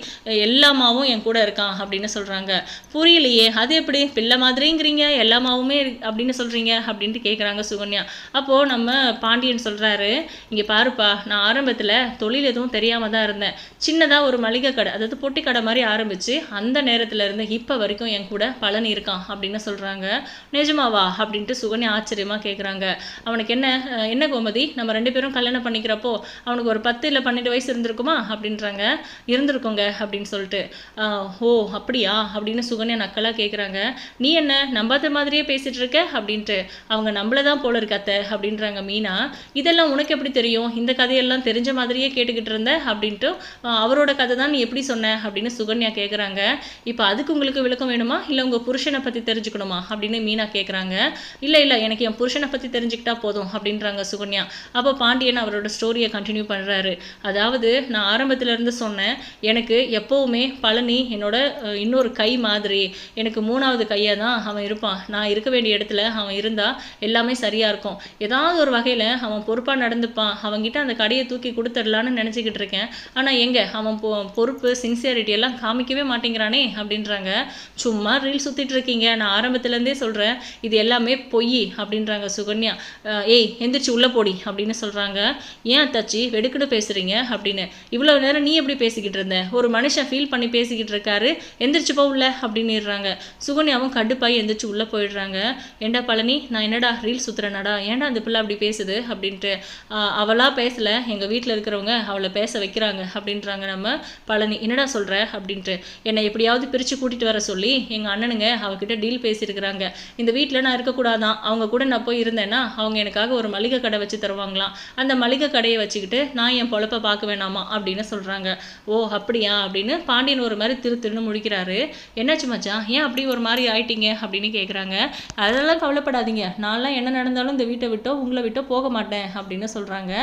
எல்லாமாவும் என் கூட இருக்கான் அப்படின்னு சொல்கிறாங்க புரியலையே அது எப்படி? பிள்ளை மாதிரிங்கிறீங்க எல்லாமாவுமே அப்படின்னு சொல்கிறீங்க அப்படின்ட்டு கேட்குறாங்க சுகன்யா. அப்போது நம்ம பாண்டியன் சொல்கிறாரு இங்கே பாருப்பா நான் ஆரம்பத்தில் தொழில் எதுவும் தெரியாமல் தான் இருந்தேன். சின்னதாக ஒரு மளிகை கடை அதாவது பொட்டி கடை மாதிரி ஆரம்பித்து அந்த நேரத்தில் இருந்து இப்போ வரைக்கும் என் கூட பழனி இருக்கான் அப்படின்னு சொல்கிறாங்க நிஜமாவா? அப்படின்ட்டு சுகன்யா ஆச்சரியமாக கேட்குறாங்க அவனுக்கு என்ன என்ன கோமதி? நம்ம ரெண்டு பேரும் கல்யாணம் பண்ணிக்கிறப்போ அவனுக்கு ஒரு பத்து இல்லை பன்னெண்டு வயசு இருந்திருக்குமா? அப்படின்றாங்க. இருந்திருக்கோங்க அப்படின்னு சொல்லிட்டு. "ஆஹ், ஓ அப்படியா? அப்படின்னு சுகன்யா நக்கலாக கேட்குறாங்க நீ என்ன நம்பாத மாதிரியே பேசிட்டு இருக்க அப்படின்ட்டு. அவங்க நம்மள தான் போல இருக்காத்த அப்படின்றாங்க மீனா. இதெல்லாம் உனக்கு எப்படி தெரியும்? இந்த கதையெல்லாம் தெரிஞ்ச மாதிரியே கேட்டுக்கிட்டு இருந்த? அப்படின்ட்டு அவரோட கதை தான் நீ எப்படி சொன்ன? அப்படின்னு சுகன்யா கேட்குறாங்க இப்போ அதுக்கு உங்களுக்கு விளக்கம் வேணுமா? இல்லை உங்கள் புருஷனை பற்றி தெரிஞ்சுக்கணுமா? அப்படின்னு மீனா கேட்குறாங்க இல்லை இல்லை எனக்கு என் புருஷனை பற்றி தெரிஞ்சுக்கிட்டா போதும் அப்படின்றாங்க சுகன்யா. அப்போ பாண்டியன் அவரோட ஸ்டோரியை கண்டினியூ பண்ணுறாரு அதாவது நான் ஆரம்பத்திலேருந்து சொன்னேன் எனக்கு எப்போவுமே பழனி என்னோட இன்னொரு கை மாதிரி. எனக்கு மூணாவது கையாக தான் அவன் இருப்பான். நான் இருக்க வேண்டிய இடத்துல அவன் இருந்தால் எல்லாமே சரியாக இருக்கும். ஏதாவது ஒரு வகையில் அவன் பொறுப்பாக நடந்துப்பான். அவன்கிட்ட அந்த கடையை தூக்கி கொடுத்துடலான்னு நினச்சிக்கிட்டு இருக்கேன். ஆனால் எங்கே? அவன் பொ பொறுப்பு சின்சியரிட்டி எல்லாம் காமிக்கவே மாட்டேங்கிறானே அப்படின்றாங்க. சும்மா ரீல் சுற்றிட்டு இருக்கீங்க. நான் ஆரம்பத்துலேருந்தே சொல்கிறேன் இது எல்லாமே பொய் அப்படின்றாங்க சுகன்யா. அஹ், ஏய் எந்திரிச்சு உள்ளே போடி அப்படின்னு சொல்கிறாங்க ஏன் அத்தாச்சி? வெடுக்குன்னு பேசுகிறீங்க அப்படின்னு. இவ்வளோ நேரம் நீ எப்படி பேசிக்கிட்டு இருந்த? ஒரு மனுஷன் ஃபீல் பண்ணி பேசிக்கிட்டு இருக்காரு. எந்திரிச்சு போ உள்ள அப்படின்னுறாங்க. சுகன்யாவும் கடுப்பாய் எந்திரிச்சு உள்ளே போயிடுறாங்க. ஏண்டா பழனி? நான் என்னடா ரீல் சுத்துறேனடா? ஏன்டா அந்த பிள்ளை அப்படி பேசுது? அப்படின்ட்டு. அவளாக அவளா பேசலை. எங்கள் வீட்டில் இருக்கிறவங்க அவளை பேச வைக்கிறாங்க அப்படின்றாங்க நம்ம பழனி. என்னடா சொல்கிற அப்படின்ட்டு. என்னை எப்படியாவது பிரித்து கூட்டிகிட்டு வர சொல்லி எங்கள் அண்ணனுங்க அவகிட்ட டீல் பேசியிருக்கிறாங்க. இந்த வீட்டில் நான் இருக்கக்கூடாதான். அவங்க கூட நான் போய் இருந்தேன் இருந்தேன்னா அவங்க எனக்காக ஒரு மளிகை கடை வச்சு தருவாங்களாம். அந்த மளிகை கடையை வச்சுக்கிட்டு நான் என் பொழப்ப பார்க்க வேணாமா அப்படின்னு சொல்கிறாங்க ஓ அப்படியா? அப்படின்னு பாண்டியன் ஒரு மாதிரி திரு திருன்னு முடிக்கிறாரு என்னாச்சு மச்சான்? ஏன் அப்படி ஒரு மாதிரி ஆயிட்டீங்க? அப்படின்னு கேட்குறாங்க அதெல்லாம் கவலைப்படாதீங்க. நான்லாம் என்ன நடந்தாலும் இந்த வீட்டை விட்டோ உங்களை விட்டோ போக மாட்டேன் அப்படின்னு சொல்கிறாங்க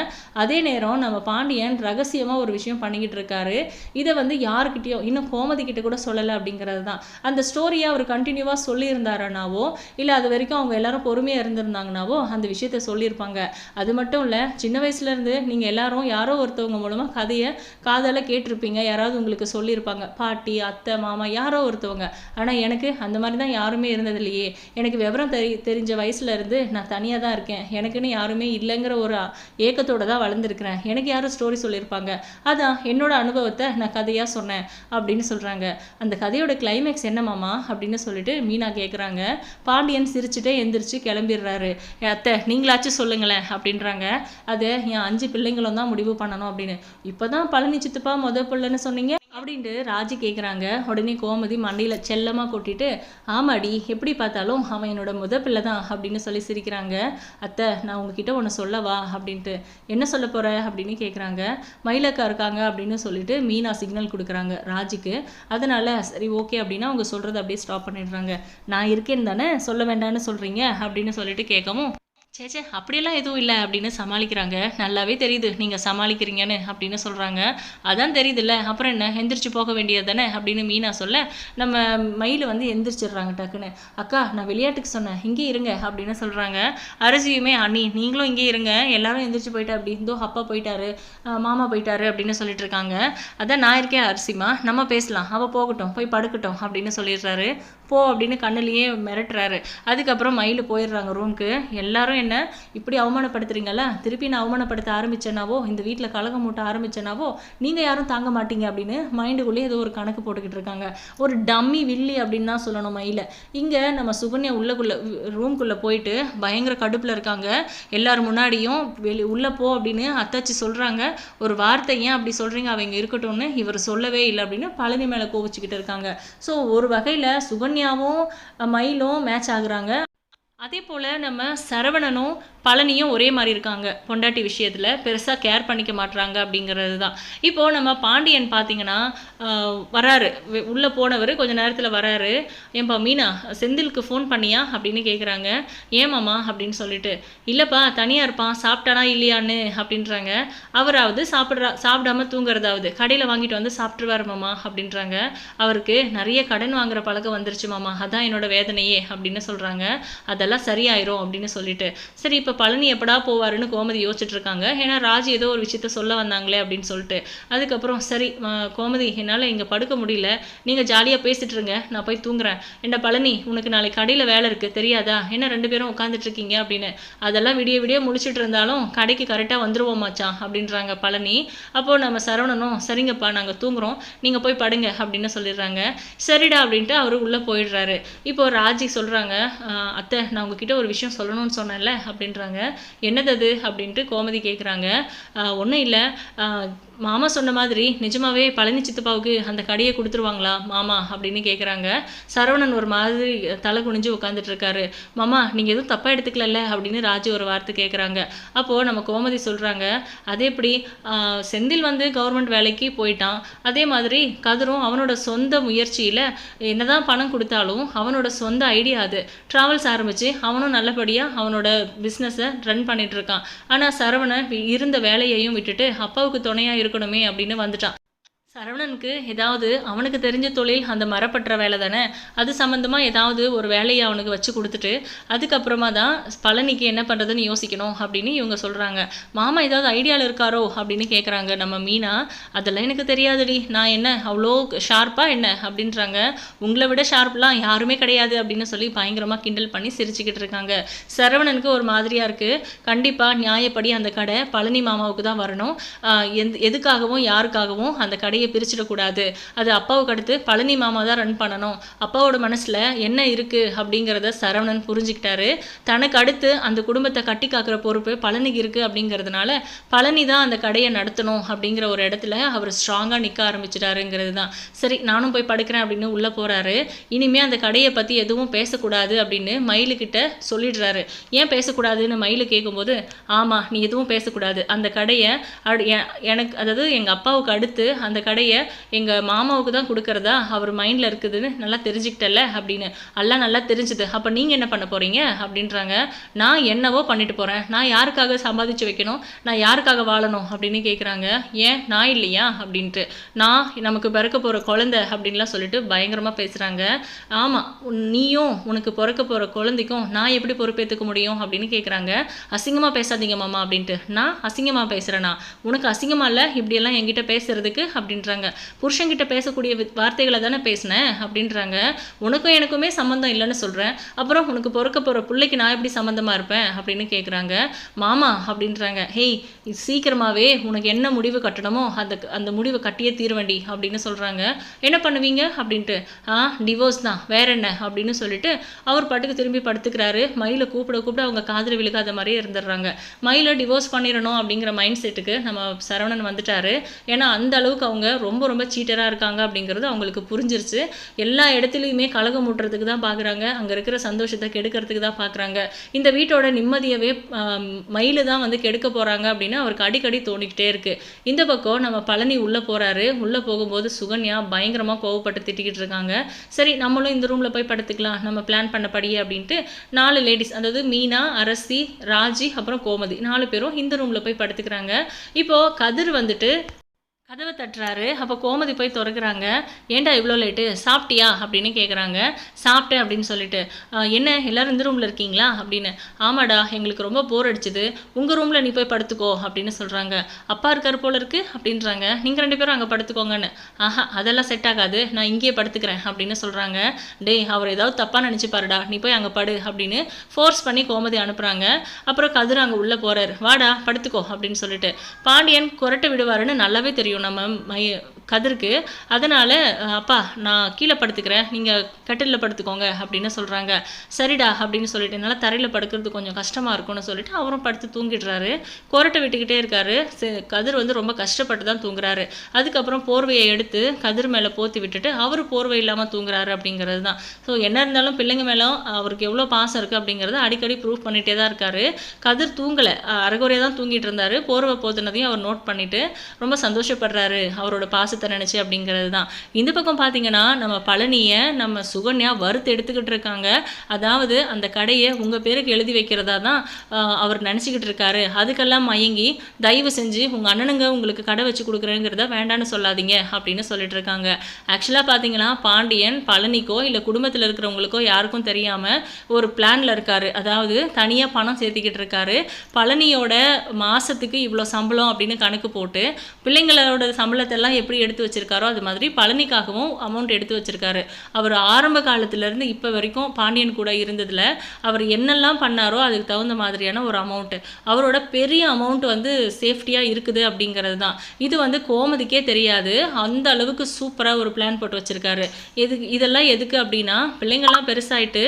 அதே நேரம் நம்ம பாண்டியன் ரகசியமாக ஒரு விஷயம் பண்ணிக்கிட்டு இருக்காரு. இதை வந்து யாருக்கிட்டேயும் இன்னும் கோமதி கிட்ட கூட சொல்லலை அப்படிங்கிறது தான். அந்த ஸ்டோரியை அவர் கண்டினியூவாக சொல்லியிருந்தாருனாவோ இல்லை அது வரைக்கும் அவங்க எல்லாரும் பொறுமையாக இருந்திருந்தாங்கனாவோ அந்த விஷயத்த சொல்லியிருப்பாங்க. அது மட்டும் இல்லை சின்ன வயசுலேருந்து நீங்கள் எல்லாரும் யாரோ ஒருத்தவங்க மூலமாக கதையை காதால கேட்டிருப்பீங்க. யாராவது உங்களுக்கு சொல்லியிருப்பாங்க. பாட்டி அத்தை மாமா யாரோ ஒருத்தவங்க. ஆனால் எனக்கு அந்த மாதிரி தான் யாருமே இருந்தது இல்லையே எனக்கு விவரம் தெரி தெரிஞ்ச வயசுல இருந்து நான் தனியாக தான் இருக்கேன். எனக்குன்னு யாருமே இல்லைங்கிற ஒரு ஏக்கத்தோடு தான் வளர்ந்துருக்கிறேன். எனக்கு யாரும் ஸ்டோரி சொல்லியிருப்பாங்க. அதான் என்னோட அனுபவத்தை நான் கதையாக சொன்னேன் அப்படின்னு சொல்கிறாங்க அந்த கதையோட கிளைமேக்ஸ் என்னமாமா அப்படின்னு சொல்லிட்டு மீனா கேட்குறாங்க பாண்டியன் சிரிச்சுட்டே எந்திரிச்சு கிளம்பிடுறாரு. அத்தை நீங்களாச்சும் சொல்லுங்களேன் அப்படின்றாங்க. அது என் அஞ்சு பிள்ளைங்களும் தான் முடிவு பண்ணணும் அப்படின்னு. இப்போதான் பழனி சித்தப்பா முத பிள்ளைன்னு சொன்னீங்க அப்படின்ட்டு ராஜி கேட்குறாங்க உடனே கோமதி மண்டையில் செல்லமாக கொட்டிட்டு ஆமாடி எப்படி பார்த்தாலும் அவன் என்னோட முத பிள்ளை தான் அப்படின்னு சொல்லி சிரிக்கிறாங்க. அத்தை நான் உங்ககிட்ட ஒன்று சொல்லவா? அப்படின்ட்டு என்ன சொல்ல போகிற அப்படின்னு கேட்குறாங்க மயிலக்கா இருக்காங்க அப்படின்னு சொல்லிட்டு மீனா சிக்னல் கொடுக்குறாங்க ராஜிக்கு. அதனால் சரி ஓகே அப்படின்னா அவங்க சொல்கிறத அப்படியே ஸ்டாப் பண்ணிடுறாங்க. நான் இருக்கேன் தானே சொல்ல வேண்டாம்னு சொல்கிறீங்க அப்படின்னு சொல்லிட்டு கேட்கவும் சேச்சே அப்படியெல்லாம் எதுவும் இல்லை அப்படின்னு சமாளிக்கிறாங்க. நல்லாவே தெரியுது. நீங்கள் சமாளிக்கிறீங்கன்னு அப்படின்னு சொல்கிறாங்க அதான் தெரியுதுல்ல. அப்புறம் என்ன? எந்திரிச்சு போக வேண்டியது தானே அப்படின்னு மீனா சொல்ல நம்ம மயில் வந்து எந்திரிச்சிடுறாங்க டக்குன்னு. அக்கா நான் விளையாட்டுக்கு சொன்னேன். இங்கே இருங்க அப்படின்னு சொல்கிறாங்க அரசியுமே அண்ணி நீங்களும் இங்கே இருங்க. எல்லாரும் எந்திரிச்சு போயிட்டா அப்படி இந்தோ அப்பா போயிட்டாரு. மாமா போயிட்டாரு அப்படின்னு சொல்லிட்டு இருக்காங்க. அதான் நான் இருக்கேன் அரிசிமா நம்ம பேசலாம். அவள் போகட்டும். போய் படுக்கட்டும் அப்படின்னு சொல்லிடுறாரு. போ அப்படின்னு கண்ணுலேயே மிரட்டுறாரு. அதுக்கப்புறம் மயில் போயிடுறாங்க ரூமுக்கு எல்லாரும் என்ன? இப்படி அவமானப்படுத்துறீங்களா திருப்பி நான் அவமானப்படுத்த ஆரம்பிச்சேனாவோ? இந்த வீட்டில் கலகம் மூட்ட ஆரம்பிச்சேனாவோ? நீங்கள் யாரும் தாங்க மாட்டீங்க அப்படின்னு மைண்டுக்குள்ளேயே ஏதோ ஒரு கணக்கு போட்டுக்கிட்டு இருக்காங்க. ஒரு டம்மி வில்லி அப்படின்னு தான் சொல்லணும் மயில. இங்கே நம்ம சுகன்யா உள்ளக்குள்ளே ரூம்குள்ளே போயிட்டு பயங்கர கடுப்பில் இருக்காங்க. எல்லார் முன்னாடியும் வெளி உள்ளே போ அப்படின்னு அத்தாச்சி சொல்கிறாங்க ஒரு வார்த்தை ஏன் அப்படி சொல்கிறீங்க அவங்க இருக்கட்டும்னு இவர் சொல்லவே இல்லை அப்படின்னு பழனி மேலே கோவிச்சுக்கிட்டு இருக்காங்க. ஸோ ஒரு வகையில் சுகன்யாவும் மயிலும் மேட்ச் ஆகுறாங்க. அதே போல் நம்ம சரவணனும் பழனியும் ஒரே மாதிரி இருக்காங்க. பொண்டாட்டி விஷயத்தில் பெருசாக கேர் பண்ணிக்க மாட்றாங்க அப்படிங்கிறது தான் இப்போது நம்ம பாண்டியன் பார்த்தீங்கன்னா வராரு உள்ளே போனவர் கொஞ்ச நேரத்தில் வராரு ஏன்பா மீனா செந்திலுக்கு ஃபோன் பண்ணியா? அப்படின்னு கேட்குறாங்க ஏமாம்மா அப்படின்னு சொல்லிட்டு. இல்லைப்பா தனியாக இருப்பான். சாப்பிட்டானா இல்லையான்னு அப்படின்றாங்க. அவராவது சாப்பிட்றா சாப்பிடாம தூங்குறதாவது. கடையில் வாங்கிட்டு வந்து சாப்பிட்ருவாரு மாமா அப்படின்றாங்க. அவருக்கு நிறைய கடன் வாங்குற பழக்கம் வந்துருச்சு மாமா. அதான் என்னோட வேதனையே அப்படின்னு சொல்கிறாங்க அதெல்லாம் சரியாயிரும் அப்படின்னு சொல்லிட்டு. சரி இப்போ பழனி எப்படா போவாருன்னு கோமதி யோசிச்சுட்டு இருக்காங்க ஏன்னா ராஜ் ஏதோ ஒரு விஷயத்த சொல்ல வந்தாங்களே அப்படின்னு சொல்லிட்டு. அதுக்கப்புறம் சரி கோமதி என்னால் இங்கே படுக்க முடியல. நீங்கள் ஜாலியாக பேசிட்டு இருங்க நான் போய் தூங்குறேன். என்ன பழனி உனக்கு நாளைக்கு கடையில் வேலை இருக்குது தெரியாதா? என்ன ரெண்டு பேரும் உட்காந்துட்டு இருக்கீங்க அப்படின்னு. அதெல்லாம் விடிய விடிய முடிச்சிட்டு இருந்தாலும் கடைக்கு கரெக்டாக வந்துருவோம் மச்சான் அப்படின்றாங்க பழனி. அப்போது நம்ம சரவணனும் சரிங்கப்பா நாங்கள் தூங்குறோம். நீங்கள் போய் படுங்க அப்படின்னு சொல்லிடுறாங்க. சரிடா அப்படின்ட்டு அவர் உள்ளே போயிடுறாரு. இப்போ ராஜி சொல்கிறாங்க அத்தை நான் உங்ககிட்ட ஒரு விஷயம் சொல்லணும்னு சொன்னேன்ல அப்படின்றாங்க. என்னது அது? அப்படின்ட்டு கோமதி கேட்குறாங்க ஒன்றும் இல்லை. மாமா சொன்ன மாதிரி நிஜமாவே பழனி சித்தப்பாவுக்கு அந்த கடையை கொடுத்துருவாங்களா மாமா? அப்படின்னு கேட்குறாங்க சரவணன் ஒரு மாதிரி தலை குனிஞ்சு உட்காந்துட்டு இருக்காரு மாமா நீங்கள் எதுவும் தப்பாக எடுத்துக்கலல்ல? அப்படின்னு ராஜு ஒரு வார்த்தை கேட்குறாங்க அப்போது நம்ம கோமதி சொல்கிறாங்க அதே எப்படி? செந்தில் வந்து கவர்மெண்ட் வேலைக்கு போயிட்டான். அதே மாதிரி கதிரும் அவனோட சொந்த முயற்சியில் என்னதான் பணம் கொடுத்தாலும் அவனோட சொந்த ஐடியா அது. ட்ராவல்ஸ் ஆரம்பித்து அவனும் நல்லபடியாக அவனோட பிஸ்னஸை ரன் பண்ணிகிட்ருக்கான் ஆனால் சரவணன் இருந்த வேலையையும் விட்டுட்டு அப்பாவுக்கு துணையாக இருக்கணுமே அப்படின்னு வந்துட்டான். சரவணனுக்கு ஏதாவது அவனுக்கு தெரிஞ்ச தொழில் அந்த மரப்பற்ற வேலை தானே? அது சம்மந்தமாக ஏதாவது ஒரு வேலையை அவனுக்கு வச்சு கொடுத்துட்டு அதுக்கப்புறமா தான் பழனிக்கு என்ன பண்ணுறதுன்னு யோசிக்கணும் அப்படின்னு இவங்க சொல்கிறாங்க மாமா ஏதாவது ஐடியாவில் இருக்காரோ அப்படின்னு கேட்குறாங்க நம்ம மீனா அதெல்லாம் எனக்கு தெரியாதுடி. நான் என்ன அவ்வளோ ஷார்ப்பாக என்ன? அப்படின்றாங்க. உங்களை விட ஷார்ப்லாம் யாருமே கிடையாது அப்படின்னு சொல்லி பயங்கரமாக கிண்டல் பண்ணி சிரிச்சுக்கிட்டு இருக்காங்க. சரவணனுக்கு ஒரு மாதிரியாக இருக்குது கண்டிப்பாக நியாயப்படி அந்த கடை பழனி மாமாவுக்கு தான் வரணும். எந்த எதுக்காகவும் யாருக்காகவும் அந்த கடையை பிரிச்சிடக்கூடாது. அது அப்பாவுக்கு அடுத்து பழனி மாமா தான் ரன் பண்ணணும். அப்பாவோட மனசில் என்ன இருக்குது அப்படிங்கிறத சரவணன் புரிஞ்சுக்கிட்டாரு. தனக்கு அடுத்து அந்த குடும்பத்தை கட்டி காக்கிற பொறுப்பு பழனிக்கு இருக்குது அப்படிங்கிறதுனால பழனி தான் அந்த கடையை நடத்தணும் அப்படிங்கிற ஒரு இடத்துல அவர் ஸ்ட்ராங்காக நிற்க ஆரம்பிச்சிட்டாருங்கிறது தான். சரி நானும் போய் படுக்கிறேன் அப்படின்னு உள்ளே போகிறாரு இனிமேல் அந்த கடையை பற்றி எதுவும் பேசக்கூடாது அப்படின்னு மயிலுக்கிட்ட சொல்லிடுறாரு. ஏன் பேசக்கூடாதுன்னு மயிலு கேட்கும்போது ஆமாம் நீ எதுவும் பேசக்கூடாது. அந்த கடையை அடு- எனக்கு அதாவது எங்கள் அப்பாவுக்கு அடுத்து அந்த கடையை எங்கள் மாமாவுக்கு தான் கொடுக்கறதா அவர் மைண்டில் இருக்குதுன்னு நல்லா தெரிஞ்சுக்கிட்டல அப்படின்னு. எல்லாம் நல்லா தெரிஞ்சுது. அப்போ நீங்கள் என்ன பண்ண போகிறீங்க அப்படின்றாங்க. நான் என்னவோ பண்ணிட்டு போகிறேன் நான் யாருக்காக சம்பாதிச்சு வைக்கணும்? நான் யாருக்காக வாழணும்? அப்படின்னு கேட்குறாங்க ஏன்? நான் இல்லையா? அப்படின்ட்டு. நான் நமக்கு பிறக்க போகிற குழந்தை அப்படின்லாம் சொல்லிட்டு பயங்கரமாக பேசுகிறாங்க ஆமாம் நீயும் உனக்கு பிறக்க போகிற குழந்தைக்கும் நான் எப்படி பொறுப்பேற்றுக்க முடியும்? அப்படின்னு கேட்குறாங்க அசிங்கமாக பேசாதீங்க மாமா அப்படின்ட்டு. நான் அசிங்கமாக பேசுகிறேன்னா உனக்கு அசிங்கமா இல்லை? இப்படியெல்லாம் என்கிட்ட பேசுறதுக்கு? அப்படின்றாங்க. புருஷன்கிட்ட பேசக்கூடிய வார்த்தைகளை தானே பேசினேன் அப்படின்றாங்க. உனக்கும் எனக்குமே சம்மந்தம் இல்லைன்னு சொல்கிறேன் அப்புறம் உனக்கு பிறக்க போகிற பிள்ளைக்கு நான் எப்படி சம்மந்தமாக இருப்பேன்? அப்படின்னு கேட்குறாங்க மாமா அப்படின்றாங்க. ஹேய் சீக்கிரமாகவே உனக்கு என்ன முடிவு கட்டணுமோ அந்த அந்த முடிவை கட்டியே தீர்வண்டி அப்படின்னு சொல்கிறாங்க என்ன பண்ணுவீங்க? அப்படின்ட்டு ஆ டிவோர்ஸ் தான். வேற என்ன? அப்படின்னு சொல்லிட்டு அவர் பாட்டுக்கு திரும்பி படுத்துக்கிறாரு. மயிலை கூப்பிட கூப்பிட அவங்க காதில் விழுகாத மாதிரியே இருந்துடுறாங்க. மயிலை டிவோர்ஸ் பண்ணிடணும் அப்படிங்கிற மைண்ட் செட்டுக்கு நம்ம சரவணன் வந்துட்டாரு. ஏன்னா அந்த அளவுக்கு அவங்க ரொம்ப ரொம்ப சீட்டராக இருக்காங்க அப்படிங்கிறது அவங்களுக்கு புரிஞ்சிருச்சு. எல்லா இடத்துலையுமே கலகம் மூட்டுறதுக்கு தான் பார்க்குறாங்க அங்கே இருக்கிற சந்தோஷத்தை கெடுக்கிறதுக்கு தான் பார்க்குறாங்க இந்த வீட்டோட நிம்மதியவே மயிலு தான் வந்து கெடுக்க போகிறாங்க அப்படின்னு அவருக்கு அடிக்கடி தோணிக்கிட்டே இருக்கு. இந்த பக்கம் நம்ம பழனி உள்ளே போகிறாரு உள்ளே போகும்போது சுகன்யா பயங்கரமாக கோவப்பட்டு திட்டிக்கிட்டு இருக்காங்க. சரி நம்மளும் இந்த ரூமில் போய் படுத்துக்கலாம். நம்ம பிளான் பண்ணபடியே அப்படின்ட்டு நாலு லேடிஸ் அதாவது மீனா அரசி ராஜி அப்புறம் கோமதி நாலு பேரும் இந்த ரூமில் போய் படுத்துக்கிறாங்க. இப்போது கதிர் வந்துட்டு கதவை தட்டுறாரு. அப்போ கோமதி போய் திறக்கிறாங்க. ஏன்டா இவ்வளோ லேட்டு சாப்பிட்டியா? அப்படின்னு கேட்குறாங்க சாப்பிட்டேன் அப்படின்னு சொல்லிட்டு என்ன? எல்லாரும் இந்த ரூமில் இருக்கீங்களா? அப்படின்னு. ஆமாடா எங்களுக்கு ரொம்ப போர் அடிச்சுது. உங்கள் ரூமில் நீ போய் படுத்துக்கோ அப்படின்னு சொல்கிறாங்க அப்பா இருக்கார் போல இருக்கு? அப்படின்றாங்க. நீங்கள் ரெண்டு பேரும் அங்கே படுத்துக்கோங்கன்னு. ஆஹா அதெல்லாம் செட் ஆகாது. நான் இங்கேயே படுத்துக்கிறேன் அப்படின்னு சொல்கிறாங்க டேய் அவர் ஏதாவது தப்பாக நினச்சிப்பாருடா நீ போய் அங்கே படு அப்படின்னு ஃபோர்ஸ் பண்ணி கோமதி அனுப்புகிறாங்க அப்புறம் கதிர் அங்கே உள்ளே போகிறார் வாடா படுத்துக்கோ அப்படின்னு சொல்லிட்டு. பாண்டியன் குரட்டை விடுவாருன்னு நல்லாவே தெரியும். நம்ம மை கதிருக்கு. அதனால் அப்பா நான் கீழே படுத்துக்கிறேன். நீங்கள் கட்டிலில் படுத்துக்கோங்க அப்படின்னு சொல்கிறாங்க சரிடா அப்படின்னு சொல்லிட்டு என்னால் தரையில் படுக்கிறது கொஞ்சம் கஷ்டமாக இருக்கும்னு சொல்லிட்டு அவரும் படுத்து தூங்கிடுறாரு. கொரட்டை விட்டுக்கிட்டே இருக்காரு. கதிர் வந்து ரொம்ப கஷ்டப்பட்டு தான் தூங்குறாரு. அதுக்கப்புறம் போர்வையை எடுத்து கதிர் மேலே போத்தி விட்டுட்டு அவர் போர்வை இல்லாமல் தூங்குறாரு அப்படிங்கிறது தான். ஸோ என்ன இருந்தாலும் பிள்ளைங்க மேலே அவருக்கு எவ்வளோ பாசம் இருக்குது அப்படிங்கிறத அடிக்கடி ப்ரூவ் பண்ணிகிட்டே தான் இருக்காரு. கதிர் தூங்கலை. அரைகுறையாக தான் தூங்கிட்டு இருந்தார். போர்வை போத்தினதையும் அவர் நோட் பண்ணிவிட்டு ரொம்ப சந்தோஷப்படுறாரு அவரோட பாசத்தை பாசத்தை நினச்சி அப்படிங்கிறது தான் இந்த பக்கம் பார்த்தீங்கன்னா நம்ம பழனியை நம்ம சுகன்யா வறுத்து எடுத்துக்கிட்டு இருக்காங்க. அதாவது அந்த கடையை உங்கள் பேருக்கு எழுதி வைக்கிறதா தான் அவர் நினச்சிக்கிட்டு இருக்காரு. அதுக்கெல்லாம் மயங்கி தயவு செஞ்சு உங்கள் அண்ணனுங்க உங்களுக்கு கடை வச்சு கொடுக்குறேங்கிறத வேண்டான்னு சொல்லாதீங்க அப்படின்னு சொல்லிட்டு இருக்காங்க. ஆக்சுவலாக பார்த்தீங்கன்னா பாண்டியன் பழனிக்கோ இல்லை குடும்பத்தில் இருக்கிறவங்களுக்கோ யாருக்கும் தெரியாமல் ஒரு பிளானில் இருக்காரு. அதாவது தனியாக பணம் சேர்த்திக்கிட்டு இருக்காரு. பழனியோட மாதத்துக்கு இவ்வளோ சம்பளம் அப்படின்னு கணக்கு போட்டு பிள்ளைங்களோட சம்பளத்தெல்லாம் எப்படி எடுத்து வச்சிருக்காரோ அது மாதிரி பழனிக்காகவும் அமௌண்ட் எடுத்து வச்சிருக்காரு. அவர் ஆரம்ப காலத்துலேருந்து இப்போ வரைக்கும் பாண்டியன் கூட இருந்ததில் அவர் என்னெல்லாம் பண்ணாரோ அதுக்கு தகுந்த மாதிரியான ஒரு அமௌண்ட்டு அவரோட பெரிய அமௌண்ட் வந்து சேஃப்டியாக இருக்குது அப்படிங்கிறது தான் இது வந்து கோமதிக்கே தெரியாது. அந்த அளவுக்கு சூப்பராக ஒரு பிளான் போட்டு வச்சுருக்காரு. எதுக்கு இதெல்லாம் எதுக்கு அப்படின்னா பிள்ளைங்கள்லாம் பெருசாயிட்டு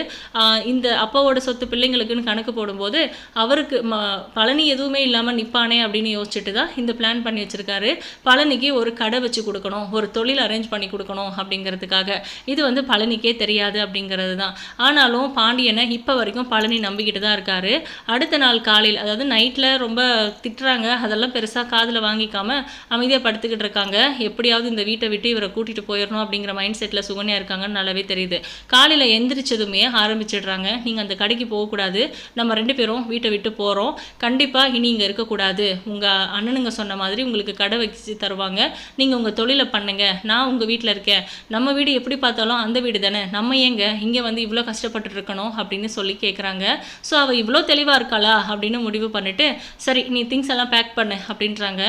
இந்த அப்பாவோட சொத்து பிள்ளைங்களுக்குன்னு கணக்கு போடும்போது அவருக்கு ம பழனி எதுவுமே இல்லாமல் நிற்பானே அப்படின்னு யோசிச்சுட்டு தான் இந்த பிளான் பண்ணி வச்சுருக்காரு. பழனிக்கு ஒரு கடை வச்சு கொடுக்கணும் ஒரு தொழில் அரேஞ்ச் பண்ணி கொடுக்கணும் அப்படிங்கிறதுக்காக. இது வந்து பழனிக்கே தெரியாது அப்படிங்கிறது தான். ஆனாலும் பாண்டியனை இப்போ வரைக்கும் பழனி நம்பிக்கிட்டு தான் இருக்காரு. அடுத்த நாள் காலையில் அதாவது நைட்டில் ரொம்ப திட்டுறாங்க. அதெல்லாம் பெருசாக காதில் வாங்கிக்காம அமைதியாக படுத்துக்கிட்டு இருக்காங்க. எப்படியாவது இந்த வீட்டை விட்டு இவரை கூட்டிகிட்டு போயிடணும் அப்படிங்கிற மைண்ட் செட்டில் சுகன்யா இருக்காங்கன்னு நல்லாவே தெரியுது. காலையில் எந்திரிச்சதுமே ஆரம்பிச்சிடுறாங்க. நீங்கள் அந்த கடைக்கு போகக்கூடாது. நம்ம ரெண்டு பேரும் வீட்டை விட்டு போகிறோம் கண்டிப்பாக இனி இங்கே இருக்கக்கூடாது. உங்கள் அண்ணனுங்க சொன்ன மாதிரி உங்களுக்கு கடை வச்சு தருவாங்க. நீங்கள் உங்கள் தொழிலை பண்ணுங்க. நான் உங்கள் வீட்டில் இருக்கேன். நம்ம வீடு எப்படி பார்த்தாலும் அந்த வீடு தானே. நம்ம ஏங்க இங்கே வந்து இவ்வளோ கஷ்டப்பட்டு இருக்கணும் அப்படின்னு சொல்லி கேட்குறாங்க ஸோ அவள் இவ்வளோ தெளிவாக இருக்காளா அப்படின்னு முடிவு பண்ணிவிட்டு சரி நீ திங்ஸ் எல்லாம் பேக் பண்ணு அப்படின்றாங்க.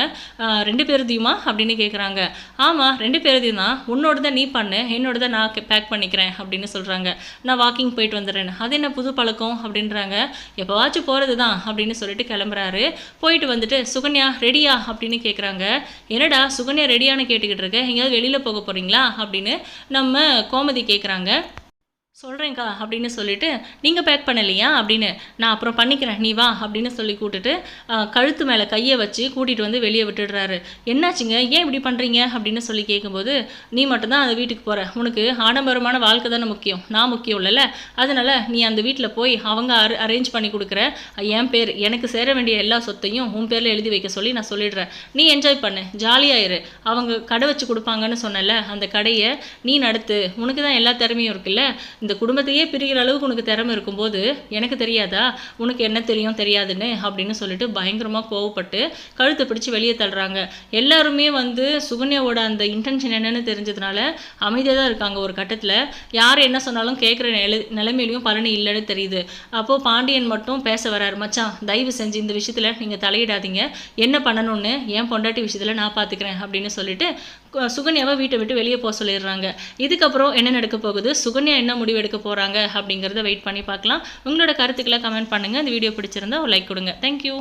ரெண்டு பேருதையுமா அப்படின்னு கேட்குறாங்க ஆமாம் ரெண்டு பேருதையும் தான். உன்னோட தான் நீ பண்ணு என்னோடத நான் பேக் பண்ணிக்கிறேன் அப்படின்னு சொல்கிறாங்க நான் வாக்கிங் போயிட்டு வந்துடுறேன். அது என்ன புது பழக்கம் அப்படின்றாங்க. எப்போவாச்சும் போகிறது தான் அப்படின்னு சொல்லிட்டு கிளம்புறாரு. போயிட்டு வந்துட்டு சுகன்யா ரெடியா அப்படின்னு கேட்குறாங்க என்னடா சுகன்யா ரெடியான கேட்டுக்கிட்டு இருக்க எங்கேயாவது வெளியில் போக போகிறீங்களா அப்படின்னு நம்ம கோமதி கேட்குறாங்க சொல்கிறேன்க்கா அப்படின்னு சொல்லிவிட்டு நீங்கள் பேக் பண்ணலையா? அப்படின்னு நான் அப்புறம் பண்ணிக்கிறேன் நீ வா அப்படின்னு சொல்லி கூட்டுட்டு கழுத்து மேலே கையை வச்சு கூட்டிகிட்டு வந்து வெளியே விட்டுடுறாரு. என்னாச்சுங்க? ஏன் இப்படி பண்ணுறீங்க அப்படின்னு சொல்லி கேட்கும்போது நீ மட்டும்தான் அந்த வீட்டுக்கு போகிற உனக்கு ஆடம்பரமான வாழ்க்கை தானே முக்கியம். நான் முக்கியம் இல்லைல்ல. அதனால் நீ அந்த வீட்டில் போய் அவங்க அரு அரேஞ்ச் பண்ணி கொடுக்குற என் பேர் எனக்கு சேர வேண்டிய எல்லா சொத்தையும் உன் பேரில் எழுதி வைக்க சொல்லி நான் சொல்லிடுறேன். நீ என்ஜாய் பண்ணு. ஜாலியாயிரு அவங்க கடை வச்சு கொடுப்பாங்கன்னு சொன்னல அந்த கடையை நீ நடத்து. உனக்கு தான் எல்லா திறமையும் இருக்குல்ல? இந்த குடும்பத்தையே பிரிகிற அளவுக்கு உனக்கு திறமை இருக்கும்போது எனக்கு தெரியாதா? உனக்கு என்ன தெரியும் தெரியாதுன்னு? அப்படின்னு சொல்லிட்டு பயங்கரமாக கோவப்பட்டு கழுத்தை பிடிச்சு வெளியே தள்ளுறாங்க. எல்லாருமே வந்து சுகன்யாவோட அந்த இன்டென்ஷன் என்னன்னு தெரிஞ்சதுனால அமைதியாக தான் இருக்காங்க ஒரு கட்டத்தில். யார் என்ன சொன்னாலும் கேட்குற நிலை நிலைமையிலையும் பலனி இல்லைன்னு தெரியுது. அப்போது பாண்டியன் மட்டும் பேச வராரு மச்சான் தயவு செஞ்சு இந்த விஷயத்தில் நீங்கள் தலையிடாதீங்க. என்ன பண்ணணும்னு என் பொண்டாட்டி விஷயத்தில் நான் பார்த்துக்கிறேன் அப்படின்னு சொல்லிட்டு சுகன்யாவை வீட்டை விட்டு வெளியே போக சொல்லிடுறாங்க. இதுக்கப்புறம் என்ன நடக்க போகுது? சுகன்யா என்ன முடிவு எடுக்க போகிறாங்க அப்படிங்கிறத வெயிட் பண்ணி பார்க்கலாம். உங்களோட கருத்துக்களை கமெண்ட் பண்ணுங்கள் இந்த வீடியோ பிடிச்சிருந்தா ஒரு லைக் கொடுங்க. தேங்க்யூ